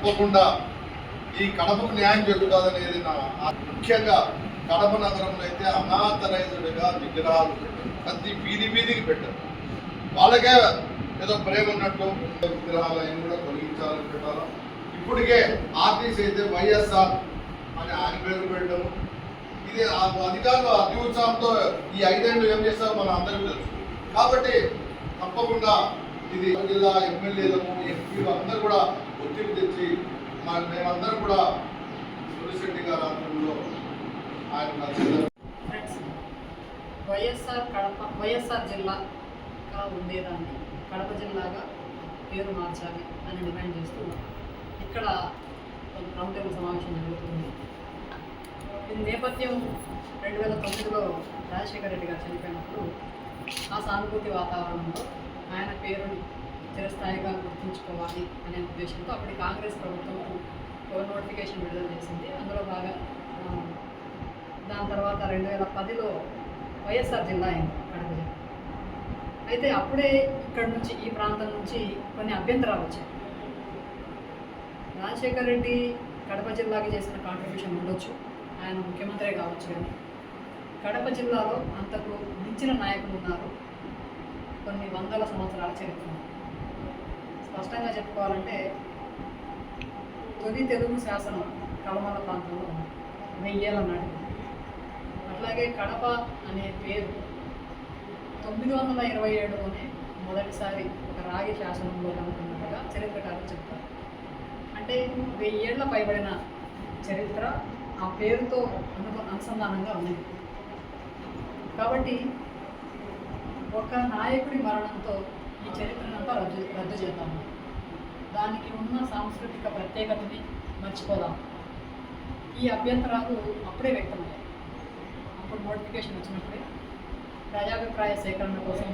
తప్పకుండా ఈ కడపకు న్యాయం జరుగుతుందనేది నా ముఖ్యంగా కడప నగరంలో అయితే అనాథరైజ్డ్గా విగ్రహాలు పెట్టారు ప్రతి వీధి వీధికి పెట్టారు. వాళ్ళకే ఏదో ప్రేమ ఉన్నట్టు విగ్రహాలు కూడా తొలగించాలని పెట్టారు. ఇప్పటికే ఆర్టీసీ అయితే వైఎస్ఆర్ అని ఆయన పేరు పెట్టడం. ఇది అధికారులు అతి ఉత్సాహంతో ఈ ఐదేళ్ళు ఏం చేస్తారో మనం అందరికీ తెలుసు. కాబట్టి తప్పకుండా ఇది జిల్లా ఎమ్మెల్యేలకు ఎంపీలు అందరూ కూడా గుర్తింపు తెచ్చి మా- మేమందరం కూడా సురేశెట్టి గారి ఆధ్వర్యంలో ఆయన ఫ్రెండ్స్ వైఎస్ఆర్ కడప వైఎస్ఆర్ జిల్లాగా ఉండేదాన్ని. కడప జిల్లాగా పేరు మార్చాలి అని డిమాండ్ చేస్తూ ఇక్కడ రౌండ్ టేబుల్ సమావేశం జరుగుతుంది. దీని నేపథ్యం రెండు వేల తొమ్మిదిలో రాజశేఖర రెడ్డి గారు చనిపోయినప్పుడు ఆ సానుభూతి వాతావరణంలో ఆయన పేరుని చిరస్థాయిగా గుర్తుంచుకోవాలి అనే ఉద్దేశంతో అప్పటి కాంగ్రెస్ ప్రభుత్వం ఒక నోటిఫికేషన్ విడుదల చేసింది. అందులో బాగా దాని తర్వాత రెండు వేల పదిలో వైఎస్ఆర్ జిల్లా అయింది కడప జిల్లా. అయితే అప్పుడే ఇక్కడ నుంచి ఈ ప్రాంతం నుంచి కొన్ని అభ్యంతరాలు వచ్చాయి. రాజశేఖర్ రెడ్డి కడప జిల్లాకి చేసిన కాంట్రిబ్యూషన్ ఉండొచ్చు. ఆయన ముఖ్యమంత్రి కావచ్చు కానీ. కడప జిల్లాలో అంతకు మించిన నాయకులు ఉన్నారు. కొన్ని వందల సంవత్సరాల చరిత్ర స్పష్టంగా చెప్పుకోవాలంటే తొలి తెలుగు శాసనం కలమల ప్రాంతంలో ఉంది. వెయ్యేళ్ళ నాటి అట్లాగే కడప అనే పేరు తొమ్మిది వందల ఇరవై ఏడులోనే మొదటిసారి ఒక రాగి శాసనంలో కనుక్కున్నట్టుగా చరిత్రకారులు చెప్తారు. అంటే వెయ్యేళ్ళ పైబడిన చరిత్ర ఆ పేరుతో అనుకు అనుసంధానంగా ఉంది. కాబట్టి ఒక నాయకుడి మరణంతో ఈ చరిత్రనంతా రద్దు రద్దు చేద్దాము. దానికి ఉన్న సాంస్కృతిక ప్రత్యేకతని మర్చిపోదాం. ఈ అభ్యంతరాలు అప్పుడే వ్యక్తమయ్యాయి. అప్పుడు నోటిఫికేషన్ వచ్చినప్పుడే ప్రజాభిప్రాయ సేకరణ కోసం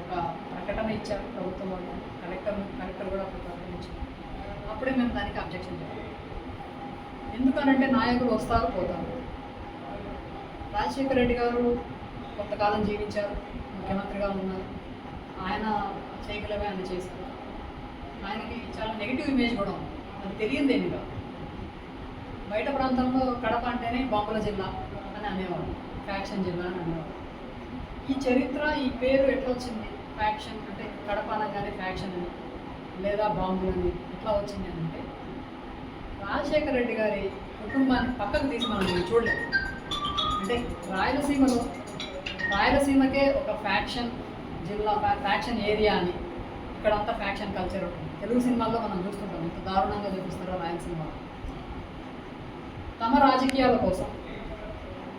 ఒక ప్రకటన ఇచ్చారు ప్రభుత్వం వాళ్ళు. కలెక్టర్ కలెక్టర్ కూడా ఒక ప్రకటన ఇచ్చారు అప్పుడే మేము దానికి అబ్జెక్షన్ చేయాలి ఎందుకనంటే నాయకులు వస్తారు పోతారు. రాజశేఖర రెడ్డి గారు కొంతకాలం జీవించారు. ముఖ్యమంత్రిగా ఉన్నారు. ఆయన చేయగలవే అని చేశారు. ఆయనకి చాలా నెగిటివ్ ఇమేజ్ కూడా ఉంది. అది తెలియదేమిగా బయట ప్రాంతంలో కడప అంటేనే బాంబుల జిల్లా అని అనేవాడు ఫ్యాక్షన్ జిల్లా అని అనేవాడు ఈ చరిత్ర ఈ పేరు ఎట్లా వచ్చింది? ఫ్యాక్షన్ అంటే కడప అనగానే ఫ్యాక్షన్ అని. లేదా బాంబులు అని ఎట్లా వచ్చింది అని అంటే రాజశేఖర రెడ్డి గారి కుటుంబాన్ని పక్కకు తీసి మనం చూడలేదు. అంటే రాయలసీమలో రాయలసీమకే ఒక ఫ్యాక్షన్ జిల్లా ఫ్యాక్షన్ ఏరియా అని. ఇక్కడ అంతా ఫ్యాక్షన్ కల్చర్ ఉంటుంది. తెలుగు సినిమాల్లో మనం చూస్తుంటాం. ఎంత దారుణంగా చూపిస్తారో రాయలసీమలో తమ రాజకీయాల కోసం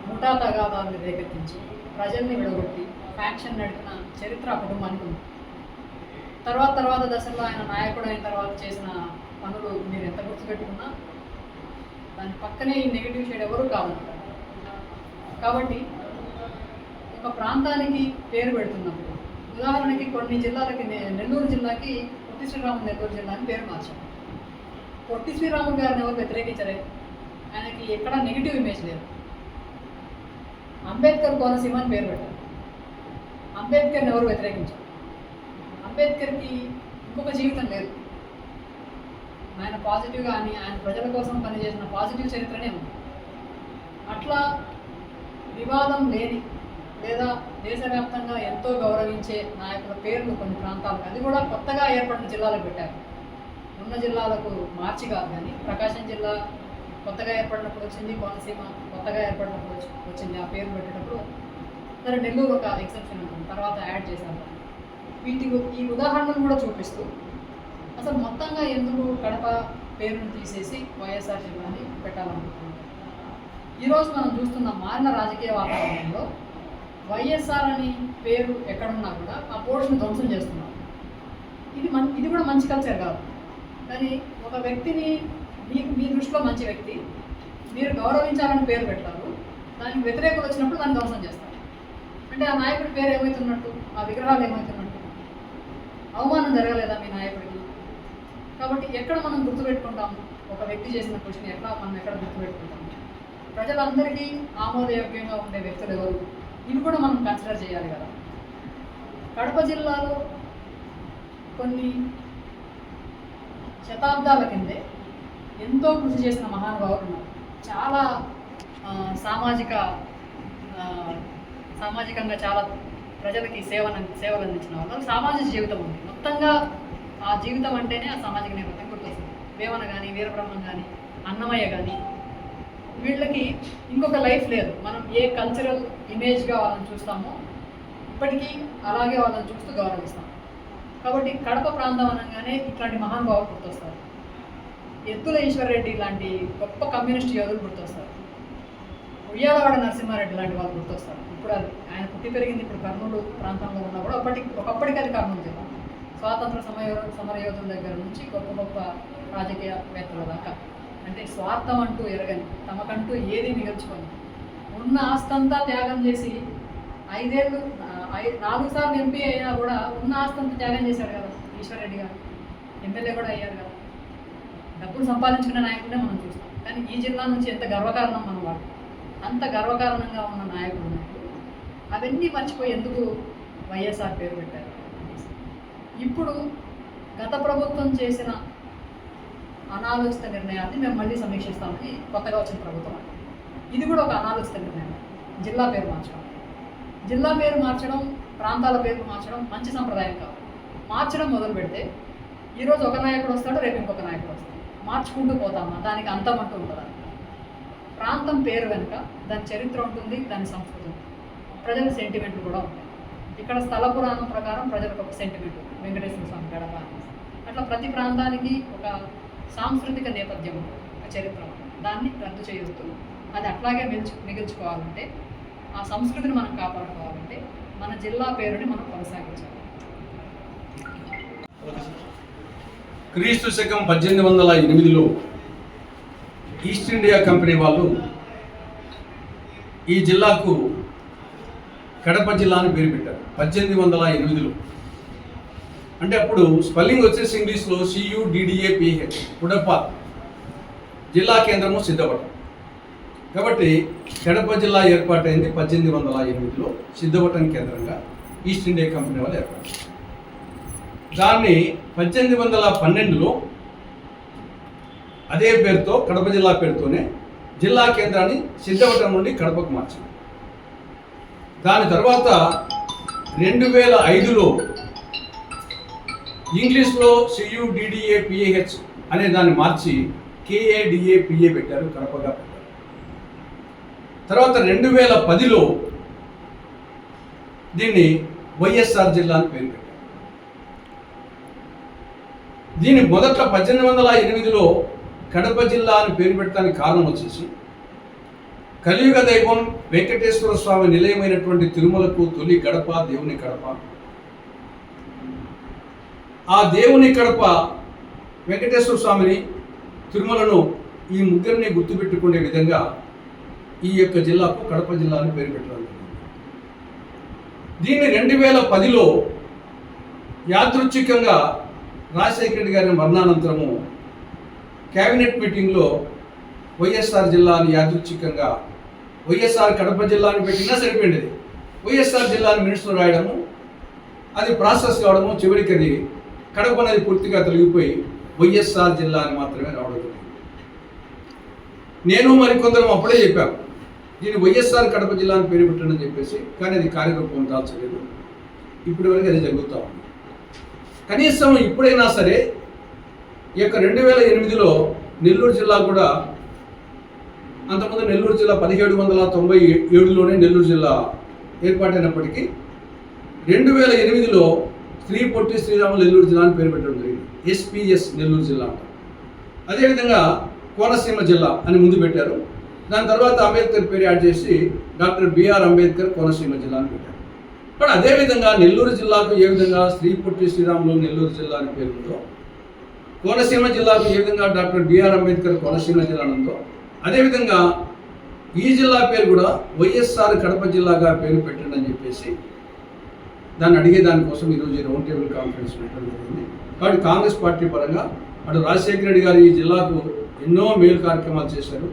ముఠా తగాదాలను రేకెత్తించి ప్రజల్ని విడగొట్టి ఫ్యాక్షన్ నడిపిన చరిత్ర కుటుంబానికి ఉంది. తర్వాత తర్వాత దశల్లో ఆయన నాయకుడు అయిన తర్వాత చేసిన పనులు మీరు ఎంత గుర్తుపెట్టుకున్నా దాని పక్కనే ఈ నెగిటివ్ షేడ్ ఎవరు కాదు. కాబట్టి ఒక ప్రాంతానికి పేరు పెడుతున్నప్పుడు ఉదాహరణకి కొన్ని జిల్లాలకి నెల్లూరు జిల్లాకి పొట్టి శ్రీరాములు నెల్లూరు జిల్లా అని పేరు మార్చాం. పొట్టి శ్రీరాములు గారిని ఎవరు వ్యతిరేకించరే ఆయనకి ఎక్కడ నెగిటివ్ ఇమేజ్ లేదు. అంబేద్కర్ కోనసీమ అని పేరు పెట్టారు. అంబేద్కర్ని ఎవరు వ్యతిరేకించారు? అంబేద్కర్కి ఇంకొక జీవితం లేదు. ఆయన పాజిటివ్ కానీ ఆయన ప్రజల కోసం పనిచేసిన పాజిటివ్ చరిత్రనే ఉంది. అట్లా వివాదం లేని లేదా దేశవ్యాప్తంగా ఎంతో గౌరవించే నాయకుల పేర్లు కొన్ని ప్రాంతాలకు అది కూడా కొత్తగా ఏర్పడిన జిల్లాలకు పెట్టారు. ఉన్న జిల్లాలకు మార్చి కాదు కానీ ప్రకాశం జిల్లా కొత్తగా ఏర్పడినప్పుడు వచ్చింది కోనసీమ కొత్తగా ఏర్పడినప్పుడు వచ్చి- వచ్చింది. ఆ పేరు పెట్టేటప్పుడు సరే నెల్లూరు ఒక ఎక్సెప్షన్ ఉంటుంది తర్వాత యాడ్ చేశారు. వీటికి వీటి ఈ ఉదాహరణలు కూడా చూపిస్తూ అసలు మొత్తంగా ఎందుకు కడప పేరును తీసేసి వైఎస్ఆర్ జిల్లాని పెట్టాలనుకుంటున్నారు? ఈరోజు మనం చూస్తున్న మారిన రాజకీయ వాతావరణంలో వైఎస్ఆర్ అని పేరు ఎక్కడున్నా కూడా ఆ పోర్షన్ ధ్వంసం చేస్తున్నారు. ఇది మన్ ఇది కూడా మంచి కల్చర్ కాదు. కానీ ఒక వ్యక్తిని మీకు మీ దృష్టిలో మంచి వ్యక్తి మీరు గౌరవించాలని పేరు పెట్టారు దానికి వ్యతిరేకత వచ్చినప్పుడు దాన్ని ధ్వంసం చేస్తారు. అంటే ఆ నాయకుడి పేరు ఏమవుతున్నట్టు ఆ విగ్రహాలు ఏమవుతున్నట్టు అవమానం జరగలేదా మీ నాయకుడికి? కాబట్టి ఎక్కడ మనం గుర్తుపెట్టుకుంటాము? ఒక వ్యక్తి చేసిన కృషిని ఎట్లా మనం ఎక్కడ గుర్తుపెట్టుకుంటాము? ప్రజలందరికీ ఆమోదయోగ్యంగా ఉండే వ్యక్తులు ఎవరు? ఇవి కూడా మనం కన్సిడర్ చేయాలి కదా. కడప జిల్లాలో కొన్ని శతాబ్దాల కిందే ఎంతో కృషి చేసిన మహానుభావులు ఉన్నారు. చాలా సామాజిక సామాజికంగా చాలా ప్రజలకి సేవను సేవలు అందించిన వాళ్ళు. సామాజిక జీవితం ఉంది మొత్తంగా ఆ జీవితం అంటేనే ఆ సామాజిక నేపథ్యం గుర్తొస్తుంది. వేమన కానీ వీరబ్రహ్మం కానీ అన్నమయ్య కానీ వీళ్ళకి ఇంకొక లైఫ్ లేదు. మనం ఏ కల్చరల్ ఇమేజ్గా వాళ్ళని చూస్తామో ఇప్పటికీ అలాగే వాళ్ళని చూస్తూ గౌరవిస్తాం. కాబట్టి కడప ప్రాంతం అనగానే ఇట్లాంటి మహానుభావులు గుర్తొస్తారు. ఎత్తుల ఈశ్వరరెడ్డి లాంటి గొప్ప కమ్యూనిస్ట్ యోధులు గుర్తొస్తారు. ఉయ్యాలవాడ నరసింహారెడ్డి లాంటి వాళ్ళు గుర్తొస్తారు. ఇప్పుడు అది ఆయన పుట్టి పెరిగింది ఇప్పుడు కర్నూలు ప్రాంతంలో ఉన్నా కూడా ఒకటి ఒకప్పటికి అది కర్నూలు జిల్లా. స్వాతంత్ర సమయ సమర యోధుల దగ్గర నుంచి గొప్ప గొప్ప రాజకీయవేత్తల దాకా. అంటే స్వార్థం అంటూ ఎరగని తమకంటూ ఏది మిగల్చుకొని ఉన్న ఆస్తంతా త్యాగం చేసి ఐదేళ్ళు నాలుగు సార్లు ఎంపీ అయినా కూడా ఉన్న ఆస్తంతా త్యాగం చేశాడు కదా ఈశ్వరెడ్డి గారు. ఎమ్మెల్యే కూడా అయ్యారు కదా. డబ్బులు సంపాదించుకునే నాయకుడే మనం చూస్తాం. కానీ ఈ జిల్లా నుంచి ఎంత గర్వకారణం మన వాళ్ళు. అంత గర్వకారణంగా ఉన్న నాయకుడు ఉన్నప్పుడు అవన్నీ మర్చిపోయి ఎందుకు వైఎస్ఆర్ పేరు పెట్టారు? ఇప్పుడు గత ప్రభుత్వం చేసిన అనాలోచిత నిర్ణయాన్ని మేము మళ్ళీ సమీక్షిస్తామని కొత్తగా వచ్చిన ప్రభుత్వం ఇది కూడా ఒక అనాలోచిత నిర్ణయం. జిల్లా పేరు మార్చడం. జిల్లా పేరు మార్చడం ప్రాంతాల పేర్లు మార్చడం మంచి సంప్రదాయం కాదు. మార్చడం మొదలు పెడితే ఈరోజు ఒక నాయకుడు వస్తాడు రేపు ఇంకొక నాయకుడు వస్తాడు. మార్చుకుంటూ పోతామా? దానికి అంతం అంటూ ఉంటుందా ప్రాంతం పేరు వెనుక దాని చరిత్ర ఉంటుంది దాని సంస్కృతి ఉంటుంది. ప్రజల సెంటిమెంట్లు కూడా ఉంటాయి. ఇక్కడ స్థల పురాణం ప్రకారం ప్రజలకు ఒక సెంటిమెంట్ వెంకటేశ్వర స్వామి గడప అట్లా ప్రతి ప్రాంతానికి ఒక సాంస్కృతిక నేపథ్యము చరిత్ర. దాన్ని రద్దు చేయొద్దు అది అట్లాగే మిగిల్చు మిగిల్చుకోవాలంటే ఆ సంస్కృతిని మనం కాపాడుకోవాలంటే మన జిల్లా పేరుని మనం కొనసాగించాలి. క్రీస్తు శకం పద్దెనిమిది వందల ఎనిమిదిలో ఈస్ట్ ఇండియా కంపెనీ వాళ్ళు ఈ జిల్లాకు కడప జిల్లాను పేరు పెట్టారు. పద్దెనిమిది వందల ఎనిమిదిలో. అంటే అప్పుడు స్పెల్లింగ్ వచ్చేసి ఇంగ్లీష్లో సియుడిడిఏపిహెచ్ కుడప జిల్లా కేంద్రము సిద్ధపట్నం. కాబట్టి కడప జిల్లా ఏర్పాటైంది పద్దెనిమిది వందల ఎనిమిదిలో సిద్ధపట్నం కేంద్రంగా ఈస్ట్ ఇండియా కంపెనీ వాళ్ళు ఏర్పాటు దాన్ని పద్దెనిమిది వందల పన్నెండులో అదే పేరుతో కడప జిల్లా పేరుతోనే జిల్లా కేంద్రాన్ని సిద్ధవటం నుండి కడపకు మార్చింది దాని తర్వాత రెండు వేల ఐదులో ఇంగ్లీష్లో సియుడిడిఏ పిఏహెచ్ అనే దాన్ని మార్చి కేఏడిఏ పిఏ పెట్టారు కడపగా పెట్టారు. తర్వాత రెండు వేల పదిలో దీన్ని వైఎస్ఆర్ జిల్లా అని పేరు పెట్టారు. దీని మొదట పద్దెనిమిది వందల ఎనిమిదిలో కడప జిల్లా అని పేరు పెట్టడానికి కారణం వచ్చేసి కలియుగ దైవం వెంకటేశ్వర స్వామి నిలయమైనటువంటి తిరుమలకు తొలి గడప దేవుని గడప ఆ దేవుని కడప వెంకటేశ్వర స్వామిని తిరుమలను ఈ ముగ్గురిని గుర్తుపెట్టుకునే విధంగా ఈ యొక్క జిల్లాకు కడప జిల్లా అని పేరు పెట్టడం దీన్ని రెండు వేల పదిలో యాదృచ్ఛికంగా రాజశేఖర రెడ్డి గారి మరణానంతరము కేబినెట్ మీటింగ్లో వైఎస్ఆర్ జిల్లాని యాదృచ్ఛికంగా వైఎస్ఆర్ కడప జిల్లాని పెట్టినా సరిపోయింది. వైఎస్ఆర్ జిల్లాని మినిస్టర్ రాయడము అది ప్రాసెస్ కావడము చివరికి అది కడప అనేది పూర్తిగా తొలగిపోయి వైఎస్ఆర్ జిల్లా అని మాత్రమే రావడం నేను మరికొందరం అప్పుడే చెప్పాను దీన్ని వైఎస్ఆర్ కడప జిల్లా అని పేరు పెట్టండి అని చెప్పేసి కానీ అది కార్యరూపం దాల్చలేదు. ఇప్పటి వరకు అది జరుగుతూ ఉంది. కనీసం ఇప్పుడైనా సరే ఈ యొక్క రెండు వేల ఎనిమిదిలో నెల్లూరు జిల్లా కూడా అంతకుముందు నెల్లూరు జిల్లా పదిహేడు వందల తొంభై ఏడులోనే నెల్లూరు జిల్లా ఏర్పాటైనప్పటికీ రెండు వేల ఎనిమిదిలో శ్రీ పొట్టి శ్రీరాములు నెల్లూరు జిల్లా అని పేరు పెట్టడం జరిగింది. ఎస్పిఎస్ నెల్లూరు జిల్లా. అదేవిధంగా కోనసీమ జిల్లా అని ముందు పెట్టారు. దాని తర్వాత అంబేద్కర్ పేరు యాడ్ చేసి డాక్టర్ బిఆర్ అంబేద్కర్ కోనసీమ జిల్లా అని పెట్టారు. బట్ అదేవిధంగా నెల్లూరు జిల్లాకు ఏ విధంగా శ్రీ పొట్టి శ్రీరాములు నెల్లూరు జిల్లా అని పేరు ఉందో కోనసీమ జిల్లాకు ఏ విధంగా డాక్టర్ బిఆర్ అంబేద్కర్ కోనసీమ జిల్లా ఉందో అదేవిధంగా ఈ జిల్లా పేరు కూడా వైఎస్ఆర్ కడప జిల్లాగా పేరు పెట్టండి అని చెప్పేసి దాన్ని అడిగే దానికోసం ఈరోజు ఈ రౌండ్ టేబుల్ కాన్ఫరెన్స్ పెట్టడం జరిగింది. కాబట్టి కాంగ్రెస్ పార్టీ పరంగా అటు రాజశేఖర రెడ్డి గారు ఈ జిల్లాకు ఎన్నో మేలు కార్యక్రమాలు చేశారు.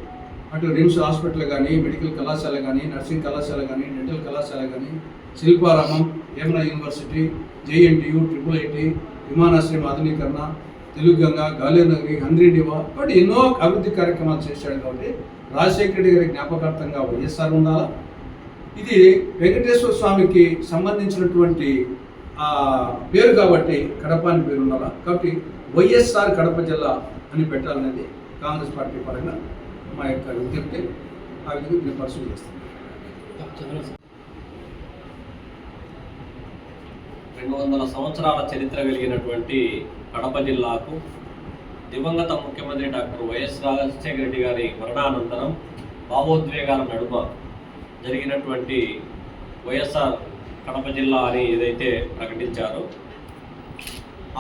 అటు రిమ్స్ హాస్పిటల్ కానీ మెడికల్ కళాశాల కానీ నర్సింగ్ కళాశాల కానీ డెంటల్ కళాశాల కానీ Shilparamam Yamuna university JNTU triple IT విమానాశ్రయం ఆధునీకరణ తెలుగు గంగ గాలినగరి హంద్రీడివా కాబట్టి ఎన్నో అభివృద్ధి కార్యక్రమాలు చేశాడు కాబట్టి రాజశేఖర రెడ్డి గారి జ్ఞాపకార్థంగా వైఎస్ఆర్ ఉండాలా? ఇది వెంకటేశ్వర స్వామికి సంబంధించినటువంటి పేరు కాబట్టి కడప అని పేరు ఉండాలా కాబట్టి వైఎస్ఆర్ కడప జిల్లా అని పెట్టాలనేది కాంగ్రెస్ పార్టీ పరంగా మా యొక్క విజ్ఞప్తి. ఆ విధంగా నేను పరిశీలి చేస్తాను రెండు వందల సంవత్సరాల చరిత్ర కలిగినటువంటి కడప జిల్లాకు దివంగత ముఖ్యమంత్రి డాక్టర్ వైఎస్ రాజశేఖర రెడ్డి గారి మరణానంతరం భావోద్వేగాల నడుమ జరిగినటువంటి వైఎస్ఆర్ కడప జిల్లా అని ఏదైతే ప్రకటించారో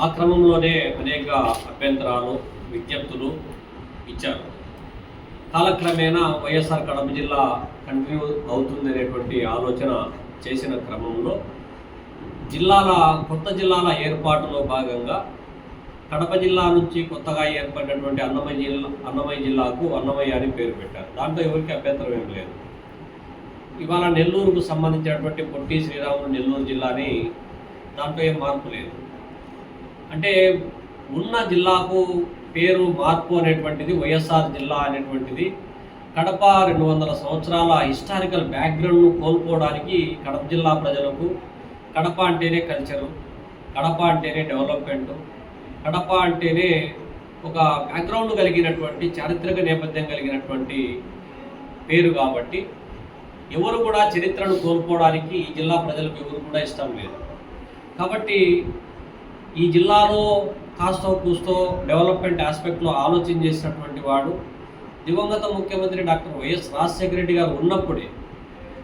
ఆ క్రమంలోనే అనేక అభ్యంతరాలు విజ్ఞప్తులు ఇచ్చారు. కాలక్రమేణా వైఎస్ఆర్ కడప జిల్లా కంటిన్యూ అవుతుంది అనేటువంటి ఆలోచన చేసిన క్రమంలో జిల్లాల కొత్త జిల్లాల ఏర్పాటులో భాగంగా కడప జిల్లా నుంచి కొత్తగా ఏర్పడినటువంటి అన్నమయ్య జిల్లా అన్నమయ్య జిల్లాకు అన్నమయ్య అని పేరు పెట్టారు. దాంట్లో ఎవరికి అభ్యంతరం ఏం లేదు. ఇవాళ నెల్లూరుకు సంబంధించినటువంటి పొట్టి శ్రీరాములు నెల్లూరు జిల్లాని దాంట్లో ఏం మార్పు లేదు. అంటే ఉన్న జిల్లాకు పేరు మార్పు అనేటువంటిది వైఎస్ఆర్ జిల్లా అనేటువంటిది కడప రెండు వందల సంవత్సరాల హిస్టారికల్ బ్యాక్గ్రౌండ్ను కోల్పోవడానికి కడప జిల్లా ప్రజలకు కడప అంటేనే కల్చరు కడప అంటేనే డెవలప్మెంట్ కడప అంటేనే ఒక బ్యాక్గ్రౌండ్ కలిగినటువంటి చారిత్రక నేపథ్యం కలిగినటువంటి పేరు కాబట్టి ఎవరు కూడా చరిత్రను కోల్పోవడానికి ఈ జిల్లా ప్రజలకు ఎవరు కూడా ఇష్టం లేదు. కాబట్టి ఈ జిల్లాలో కాస్తో కూస్తో డెవలప్మెంట్ ఆస్పెక్ట్లో ఆలోచన చేసినటువంటి వాడు దివంగత ముఖ్యమంత్రి డాక్టర్ వైఎస్ రాజశేఖర రెడ్డి గారు ఉన్నప్పుడే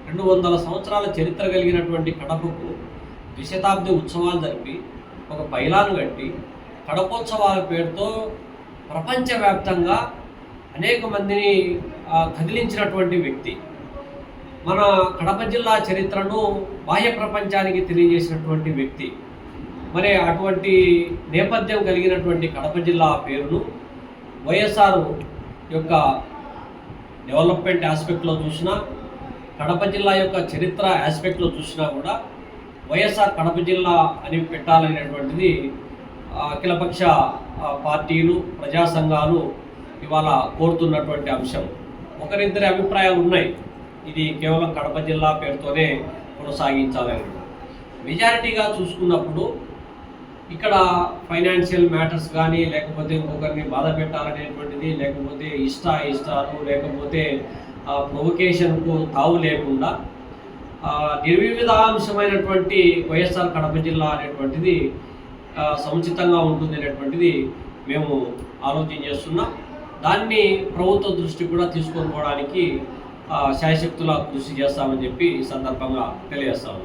రెండు వందల సంవత్సరాల చరిత్ర కలిగినటువంటి కడపకు ద్విశతాబ్ది ఉత్సవాలు జరిపి ఒక పైలాను కట్టి కడపోత్సవాల పేరుతో ప్రపంచవ్యాప్తంగా అనేక మందిని కదిలించినటువంటి వ్యక్తి. మన కడప జిల్లా చరిత్రను బాహ్య ప్రపంచానికి తెలియజేసినటువంటి వ్యక్తి. మరి అటువంటి నేపథ్యం కలిగినటువంటి కడప జిల్లా పేరును వైఎస్ఆర్ యొక్క డెవలప్మెంట్ ఆస్పెక్ట్లో చూసినా కడప జిల్లా యొక్క చరిత్ర ఆస్పెక్ట్లో చూసినా కూడా వైఎస్ఆర్ కడప జిల్లా అని పెట్టాలనేటువంటిది అఖిలపక్ష పార్టీలు ప్రజా సంఘాలు ఇవాళ కోరుతున్నటువంటి అంశం. ఒకరిద్దరి అభిప్రాయాలు ఉన్నాయి. ఇది కేవలం కడప జిల్లా పేరుతోనే కొనసాగించాలని మెజారిటీగా చూసుకున్నప్పుడు ఇక్కడ ఫైనాన్షియల్ మ్యాటర్స్ కానీ లేకపోతే ఇంకొకరిని బాధ పెట్టాలనేటువంటిది లేకపోతే ఇష్ట ఇష్టాలు లేకపోతే ప్రొవకేషన్కు తావు లేకుండా నిర్వివిధాంశమైనటువంటి వైఎస్ఆర్ కడప జిల్లా అనేటువంటిది సముచితంగా ఉంటుంది అనేటువంటిది మేము ఆలోచన చేస్తున్నాం. దాన్ని ప్రభుత్వ దృష్టి కూడా తీసుకొని పోవడానికి శాయశక్తులా కృషి చేస్తామని చెప్పి ఈ సందర్భంగా తెలియజేస్తాము